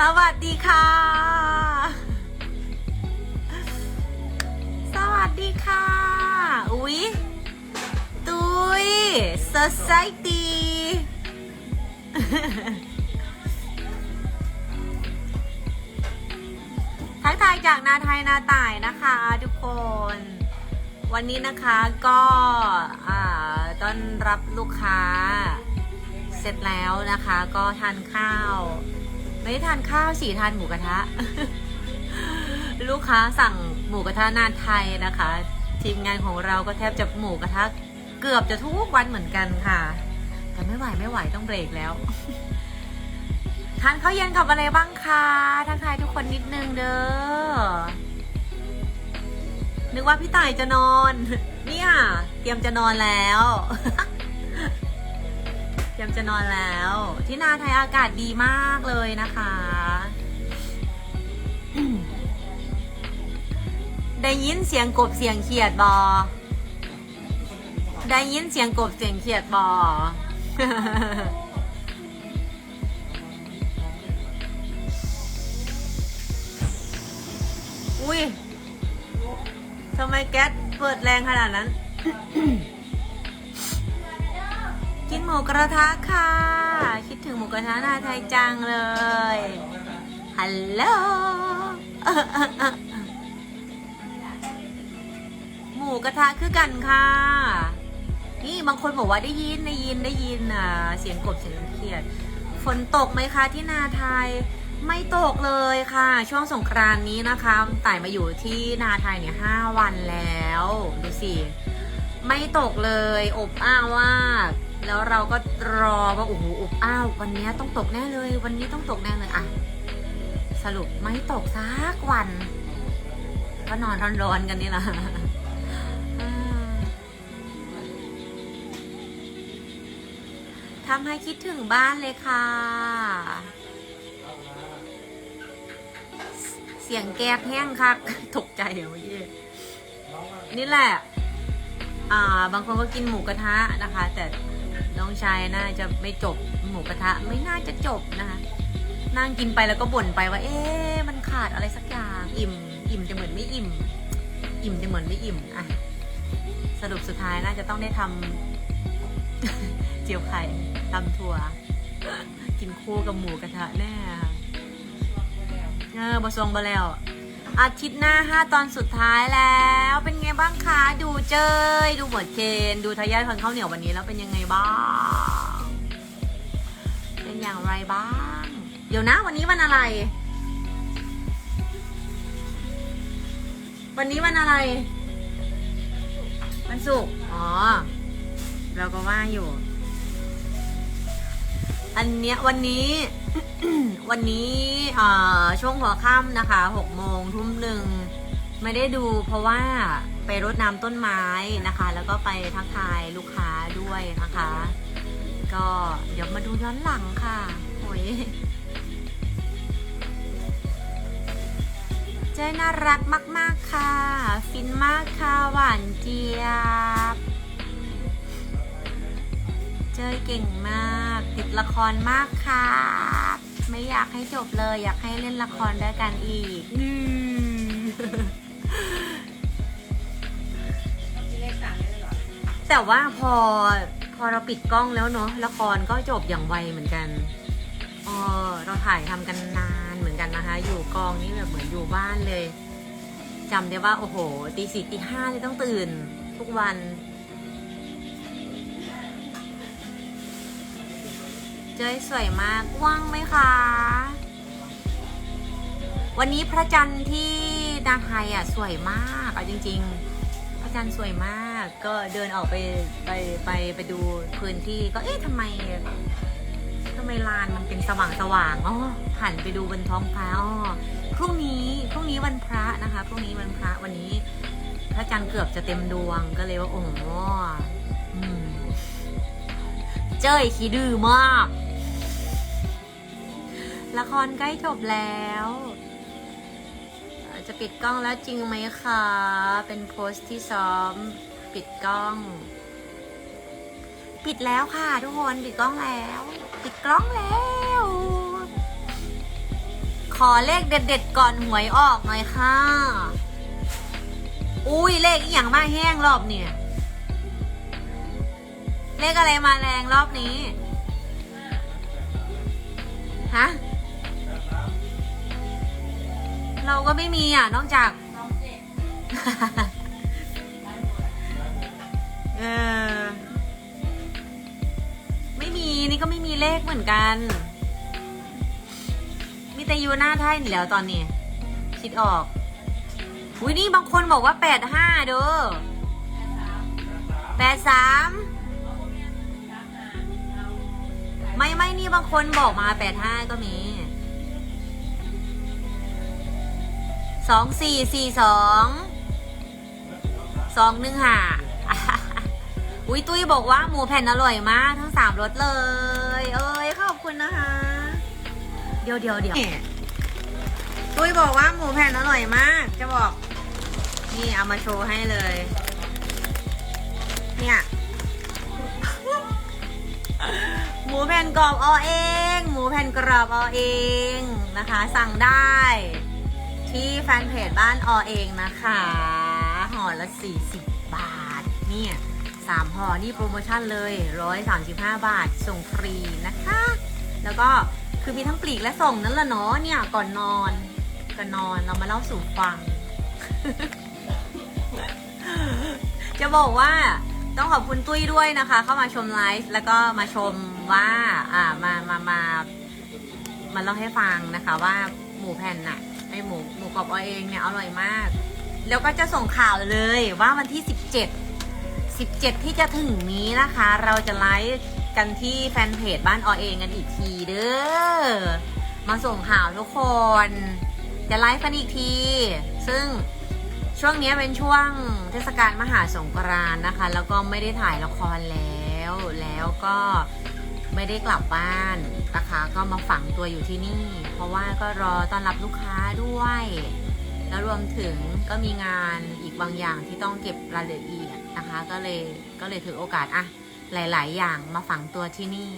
สวัสดีค่ะ สวัสดีค่ะ อุ๊ย ตุย society ทักทายจากนาไทยนาต่ายนะคะทุกคน วันนี้นะคะก็ต้อนรับลูกค้า เสร็จแล้วนะคะ ก็ทานข้าว ไม่ได้ทานข้าวสิทานหมูกระทะ ลูกค้าสั่งหมูกระทะนาไทยนะคะ ทีมงานของเราก็แทบจะหมูกระทะเกือบจะทุกวันเหมือนกันค่ะ แต่ไม่ไหวไม่ไหวต้องเบรกแล้วทานข้าวเย็นกับอะไรบ้างคะทักทายทุกคนนิดนึงเด้อนึกว่าพี่ต่ายจะนอน เนี่ย เตรียมจะนอนแล้ว ยมจะนอนแล้ว ที่นาไทยอากาศดีมากเลยนะคะ ได้ยินเสียงกบเสียงเขียดบอ ได้ยินเสียงกบเสียงเขียดบออุ้ยทำไมแก๊สเปิดแรงขนาดนั้น กินหมูกระทะค่ะ คิดถึงหมูกระทะนาไทยจังเลย ฮัลโหลหมูกระทะคือกันค่ะ นี่บางคนบอกว่าได้ยินได้ยินได้ยินอะ เสียงกบเสียงเขียด ฝนตกไหมคะที่นาไทย ไม่ตกเลยค่ะ ช่วงสงกรานนี้นะคะต่ายมาอยู่ที่นาไทยเนี่ยห้าวันแล้ว ดูสิ ไม่ตกเลย อบอ้าวมาก แล้วเราก็รอว่าโอ้โหอบอ้าว วันนี้ต้องตกแน่เลย วันนี้ต้องตกแน่เลยอะสรุปไม่ตกสักวัน ก็นอนร้อนๆกันนี่แหละอ่าทำให้คิดถึงบ้านเลยค่ะ เสียงแก๊บแห้งคักตกใจเหรอเมื่อกี้นี่แหละ อ่า บางคนก็กินหมูกระทะนะคะ แต่ น้องชายน่าจะไม่จบหมูกระทะไม่น่าจะจบนะคะนั่งกินไปแล้วก็บ่นไปว่า เอ๊ะมันขาดอะไรสักอย่างอิ่ม อิ่มจะเหมือนไม่อิ่ม อิ่มจะเหมือนไม่อิ่มอะสรุปสุดท้ายน่าจะต้องได้ทำเจียวไข่ตำถั่ว กินคู่กับหมูกระทะแน่เออบะซวงบะแล้ว อาทิตย์หน้าห้าตอนสุดท้ายแล้ว เป็นไงบ้างคะ ดูเจย ดูหมวดเคนดูทายาทคนข้าวเหนียววันนี้แล้วเป็นยังไงบ้าง เป็นอย่างไรบ้าง เดี๋ยวนะ วันนี้วันอะไร วันนี้วันอะไร วันศุกร์อ๋อ เราก็ว่าอยู่ อันเนี้ยวันนี้ วันนี้ช่วงหัวค่ำนะคะหกโมงทุ่มหนึ่งไม่ได้ดูเพราะว่าไปรดน้ำต้นไม้นะคะ แล้วก็ไปทักทายลูกค้าด้วยนะคะ ก็เดี๋ยวมาดูย้อนหลังค่ะโอ้ยเจ้น่ารักมาก ๆ ค่ะ ฟินมากค่ะ หวานเจี๊ยบ เจยเก่งมาก ติดละครมากครับ ไม่อยากให้จบเลย อยากให้เล่นละครด้วยกันอีกนี่แต่ว่าพอพอเราปิดกล้องแล้วเนาะละครก็จบอย่างไวเหมือนกันเออเราถ่ายทำกันนานเหมือนกันนะคะ อยู่กองนี่แบบเหมือนอยู่บ้านเลยจำได้ว่าโอ้โหตีสี่ตีห้าเลยต้องตื่น ทุกวัน เจ้ยสวยมากว่างไหมคะ วันนี้พระจันทร์ที่นาไทยอะสวยมากเอาจริง ๆ พระจันทร์สวยมาก ก็เดินออกไปไปไปไปดูพื้นที่ก็เอ๊ะทำไมทำไมลานมันเป็นสว่างสว่างๆอ๋อหันไปดูบนท้องฟ้าอ๋อพรุ่งนี้พรุ่งนี้วันพระนะคะพรุ่งนี้วันพระวันนี้ พระจันทร์เกือบจะเต็มดวงก็เลยว่าโอ้โหเจ้ยขี้ดื้อมาก ละครใกล้จบแล้วจะปิดกล้องแล้วจริงไหมคะ เป็นโพสต์ที่ซ้อมปิดกล้อง ปิดแล้วค่ะทุกคนปิดกล้องแล้ว ปิดกล้องแล้ว ขอเลขเด็ดๆก่อนหวยออกหน่อยค่ะ อุ้ยเลขอย่างมาแห้งรอบเนี่ย เลขอะไรมาแรงรอบนี้ ฮะ เราก็ไม่มีอะ นอกจาก เออ ไม่มีนี่ก็ไม่มีเลขเหมือนกัน มีแต่ยูหน้าไทยนี่แล้วตอนนี้ คิดออก อุ้ยนี่บางคนบอกว่าแปดห้าเด้อแปดสามไม่ไม่นี่บางคนบอกมาแปดห้าก็มี สองสี่สี่สองสองหนึ่งห้าอุ้ยตุ้ยบอกว่าหมูแผ่นอร่อยมากทั้งสามรสเลย เอ้ยขอบคุณนะคะ เดี๋ยวเดี๋ยวเดี๋ยวตุ้ยบอกว่าหมูแผ่นอร่อยมาก จะบอก นี่เอามาโชว์ให้เลย เนี่ยหมูแผ่นกรอบเอาเอง หมูแผ่นกรอบเอาเองนะคะ สั่งได้ ที่แฟนเพจบ้านอเองนะคะห่อละ 40 บาท เนี่ยสามห่อนี่โปรโมชั่นเลย 135 บาท ส่งฟรีนะคะ แล้วก็คือมีทั้งปลีกและส่งนั่นแหละเนาะเนี่ยก่อนนอนก่อนนอนเรามาเล่าสู่ฟัง จะบอกว่าต้องขอบคุณตุ้ยด้วยนะคะ เข้ามาชมไลฟ์แล้วก็มาชมว่าอ่ามามามามาเล่าให้ฟังนะคะว่าหมูแผ่นน่ะ ไอหมูหมูกรอบเอเองเนี่ยอร่อยมาก แล้วก็จะส่งข่าวเลยว่าวันที่ 17 17 ที่จะถึงนี้นะคะ เราจะไลฟ์กันที่แฟนเพจบ้านอเองกันอีกทีเด้อมาส่งข่าวทุกคน จะไลฟ์กันอีกที ซึ่งช่วงนี้เป็นช่วงเทศกาลมหาสงกรานต์นะคะ แล้วก็ไม่ได้ถ่ายละครแล้ว แล้วก็ ไม่ได้กลับบ้านนะคะ ก็มาฝังตัวอยู่ที่นี่ เพราะว่าก็รอต้อนรับลูกค้าด้วย แล้วรวมถึงก็มีงานอีกบางอย่างที่ต้องเก็บรายละเอียดนะคะ ก็เลยก็เลยถือโอกาสอะหลาย ๆ อย่างมาฝังตัวที่นี่